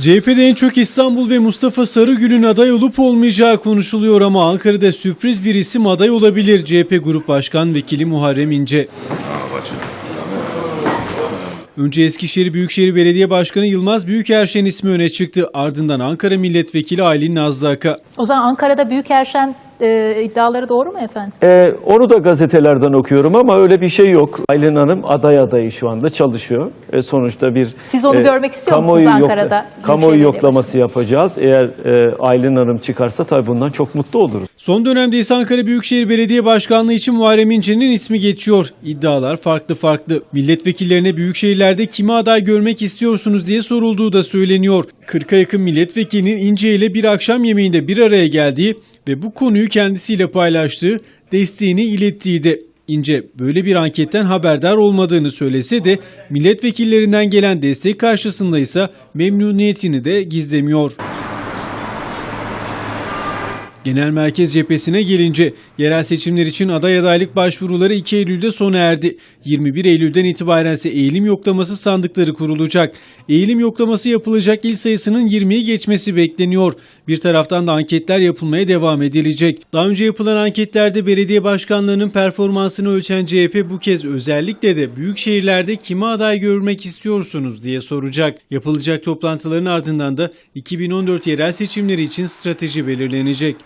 CHP'de en çok İstanbul ve Mustafa Sarıgül'ün aday olup olmayacağı konuşuluyor ama Ankara'da sürpriz bir isim aday olabilir. CHP Grup Başkan Vekili Muharrem İnce. Önce Eskişehir Büyükşehir Belediye Başkanı Yılmaz Büyükerşen ismi öne çıktı. Ardından Ankara Milletvekili Aylin Nazlı Aka. O zaman Ankara'da Büyükerşen e, iddiaları doğru mu efendim? Ee, onu da gazetelerden okuyorum ama öyle bir şey yok. Aylin Hanım aday adayı şu anda çalışıyor. E, sonuçta bir Siz onu görmek istiyor musunuz kamuoyu Ankara'da? kamuoyu Büyükşehir yoklaması yapacağız. Eğer e, Aylin Hanım çıkarsa tabii bundan çok mutlu oluruz. Son dönemde ise Ankara Büyükşehir Belediye Başkanlığı için Muharrem İnce'nin ismi geçiyor. İddialar farklı farklı. Milletvekillerine büyük şehirlerde kimi aday görmek istiyorsunuz diye sorulduğu da söyleniyor. 40'a yakın milletvekilinin İnce ile bir akşam yemeğinde bir araya geldiği ve bu konuyu kendisiyle paylaştığı, desteğini ilettiği de. İnce böyle bir anketten haberdar olmadığını söylese de milletvekillerinden gelen destek karşısında ise memnuniyetini de gizlemiyor. Genel Merkez Cephesine gelince yerel seçimler için aday adaylık başvuruları 2 Eylül'de sona erdi. 21 Eylül'den itibaren ise eğilim yoklaması sandıkları kurulacak. Eğilim yoklaması yapılacak il sayısının 20'yi geçmesi bekleniyor. Bir taraftan da anketler yapılmaya devam edilecek. Daha önce yapılan anketlerde belediye başkanlarının performansını ölçen CHP bu kez özellikle de büyük şehirlerde kimi aday görmek istiyorsunuz diye soracak. Yapılacak toplantıların ardından da 2014 yerel seçimleri için strateji belirlenecek.